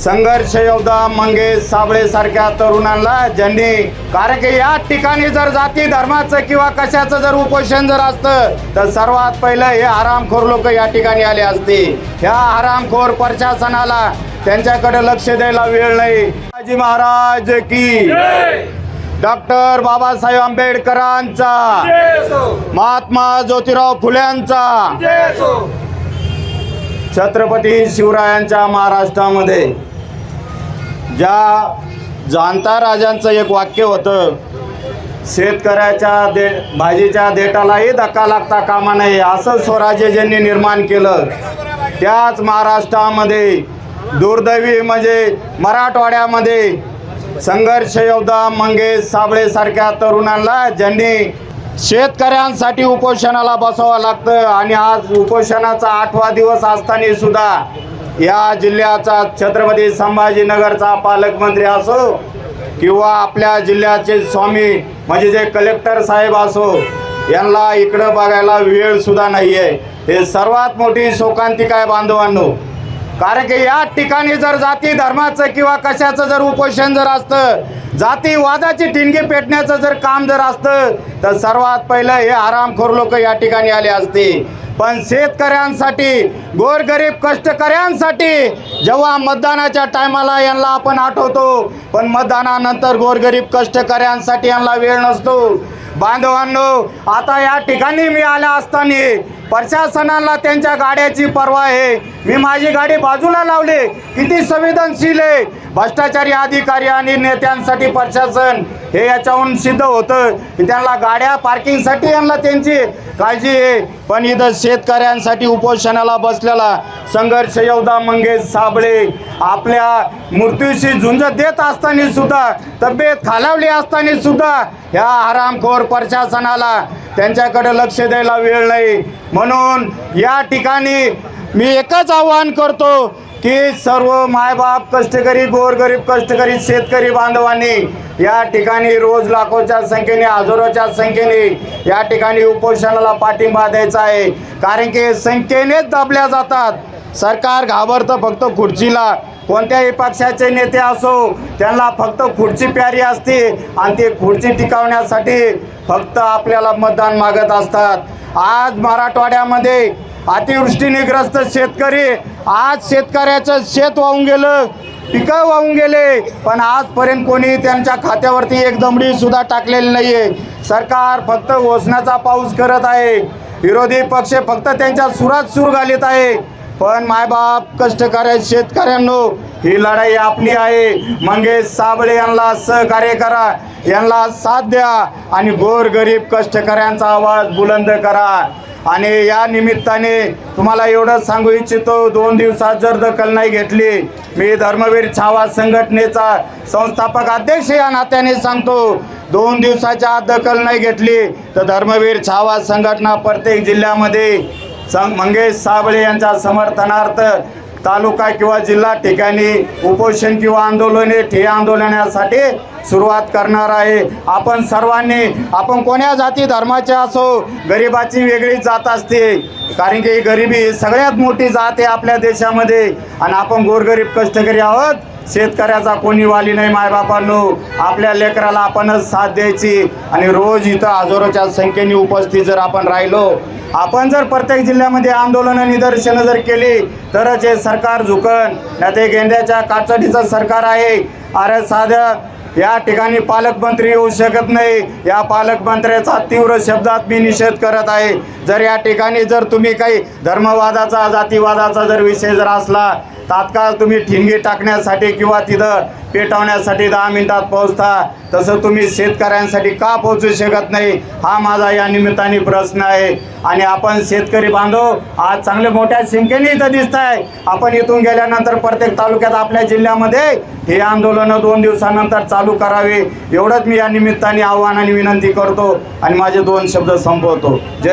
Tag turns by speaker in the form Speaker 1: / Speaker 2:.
Speaker 1: संघर्ष योद्धा मंगेश साबळे सारख्या तरुणांना ज्यांनी कारण की या ठिकाणी जर जाती धर्माचं किंवा कशाचं जर उपोषण जर असतं तर सर्वात पहिलं हे हरामखोर लोक या ठिकाणी आले असते. ह्या हरामखोर प्रशासनाला त्यांच्याकडे लक्ष द्यायला वेळ नाही. शिवाजी महाराज की डॉक्टर बाबासाहेब आंबेडकरांचा महात्मा ज्योतिराव फुल्यांचा छत्रपती शिवरायांच्या महाराष्ट्रामध्ये ज्या जाणता राजांचं एक वाक्य होतं शेतकऱ्याच्या दे भाजीच्या देटालाही धक्का लागता कामा नये असं स्वराज्य ज्यांनी निर्माण केलं त्याच महाराष्ट्रामध्ये दुर्दैवी म्हणजे मराठवाड्यामध्ये संघर्ष योद्धा मंगेश साबळेसारख्या तरुणांना ज्यांनी शेतकऱ्यांसाठी उपोषणाला बसावं लागतं आणि आज उपोषणाचा आठवा दिवस असताना सुद्धा या जिल्ह्याचा छत्रपती संभाजीनगरचा पालकमंत्री असो किंवा आपल्या जिल्ह्याचे स्वामी म्हणजे जे कलेक्टर साहेब असो यांना इकडं बघायला वेळ सुद्धा नाही आहे हे सर्वात मोठी शोकांतिका आहे बांधवांनो. कारण की या ठिकाणी जर जाती धर्माचं किंवा कशाचं जर उपोषण जर असतं जातीवादाची ठिणगी पेटण्याचं जर काम जर असतं तर सर्वात पहिलं हे आरामखोर लोक या ठिकाणी आले असते. पण शेतकऱ्यांसाठी गोरगरीब कष्टकऱ्यांसाठी जेव्हा मतदानाच्या टायमाला यांना आपण आठवतो पण मतदानानंतर गोरगरीब कष्टकऱ्यांसाठी यांना वेळ नसतो. बांधवांनो आता या ठिकाणी मी आल्या असताना प्रशासनाला त्यांच्या गाड्याची पर्वा आहे. मी माझी गाडी बाजूला लावली. किती संवेदनशील आहे. भ्रष्टाचारी अधिकारी आणि नेत्यांसाठी प्रशासन हे याच्याहून सिद्ध होतं. की त्यांना गाड्या पार्किंगसाठी यांना त्यांची. काळजी आहे. पण इथं शेतकऱ्यांसाठी उपोषणाला बसलेला संघर्ष योद्धा मंगेश साबळे आपल्या मृत्यूशी झुंज देत असताना सुद्धा तब्येत खालावली असताना सुद्धा ह्या आरामखोर प्रशासनाला त्यांच्याकडे लक्ष द्यायला वेळ नाही. म्हणून या ठिकाणी मी एकच आव्हान करतो की सर्व मायबाप कष्टकरी गोरगरीब कष्टकरी शेतकरी बांधवांनी या ठिकाणी रोज लाखोच्या संख्येने हजारोच्या संख्येने या ठिकाणी उपोषणाला पाठिंबा द्यायचा आहे. कारण की संख्येनेच दाबल्या जातात. सरकार घाबरतं फक्त खुर्चीला. कोणत्याही पक्षाचे नेते असो त्यांना फक्त खुर्ची प्यारी असते आणि ते खुर्ची टिकवण्यासाठी फक्त आपल्याला मतदान मागत असतात. आज मराठवाड्यामध्ये अतिवृष्टीने ग्रस्त शेतकरी आज शेतकऱ्याचं शेत वाहून गेलं पिकं वाहून गेले पण आजपर्यंत कोणी त्यांच्या खात्यावरती एक दमडी सुद्धा टाकलेली नाही आहे सरकार फक्त ओसण्याचा पाऊस करत आहे. विरोधी पक्ष फक्त त्यांच्या सुरात सूर घालीत आहे. पण मायबाप कष्टकऱ्या शेतकऱ्यांनो ही लढाई आपली आहे. मंगेश साबळे यांना सहकार्य करा यांना साथ द्या आणि गोरगरीब कष्टकऱ्यांचा आवाज बुलंद करा. आणि या निमित्ताने तुम्हाला एवढंच सांगू इच्छितो दोन दिवसात जर दखल नाही घेतली मी धर्मवीर छावा संघटनेचा संस्थापक अध्यक्ष या नात्याने सांगतो दोन दिवसाच्या आत दखल नाही घेतली तर धर्मवीर छावा संघटना प्रत्येक जिल्ह्यामध्ये सं मंगेश साबळे यांच्या समर्थनार्थ तालुका किंवा जिल्हा ठिकाणी उपोषण किंवा आंदोलने ठिय्या आंदोलनासाठी सुरुवात करणार आहे. आपण सर्वांनी आपण कोण्या जाती धर्माचे असो गरिबाची वेगळी जात असते. कारण की गरिबी सगळ्यात मोठी जात आहे आपल्या देशामध्ये. आणि आपण गोरगरीब कष्टकरी आहोत. शेतकऱ्याचा कोणी वाली नाही मायबापांनो आपल्या लेकराला आपणच साथ द्यायची. आणि रोज इथं हजारोच्या संख्येने उपस्थित जर आपण राहिलो आपण जर प्रत्येक जिल्ह्यामध्ये आंदोलनं निदर्शनं जर केली तरच हे सरकार झुकन. नाही ते गेंद्याच्या काचडीचं सरकार आहे. अरे साधं या ठिकाणी पालकमंत्री येऊ शकत नाही. या पालकमंत्र्याचा तीव्र शब्दात मी निषेध करत आहे. जर या ठिकाणी जर तुम्ही काही धर्मवादाचा जातीवादाचा जर विषय जर असला तात्काळ तुम्ही ठिणगी टाकण्यासाठी किंवा तिथं पेटवण्यासाठी दहा मिनिटात पोहोचता तसं तुम्ही शेतकऱ्यांसाठी का पोहोचू शकत नाही? हा माझा या निमित्ताने प्रश्न आहे. आणि आपण शेतकरी बांधव आज चांगले मोठ्या संख्येने इथं दिसत आहे आपण इथून गेल्यानंतर प्रत्येक तालुक्यात आपल्या जिल्ह्यामध्ये हे आंदोलनं दोन दिवसानंतर चालू करावे. एवढंच मी या निमित्ताने आव्हानाने विनंती करतो. आणि माझे दोन शब्द संपवतो. जय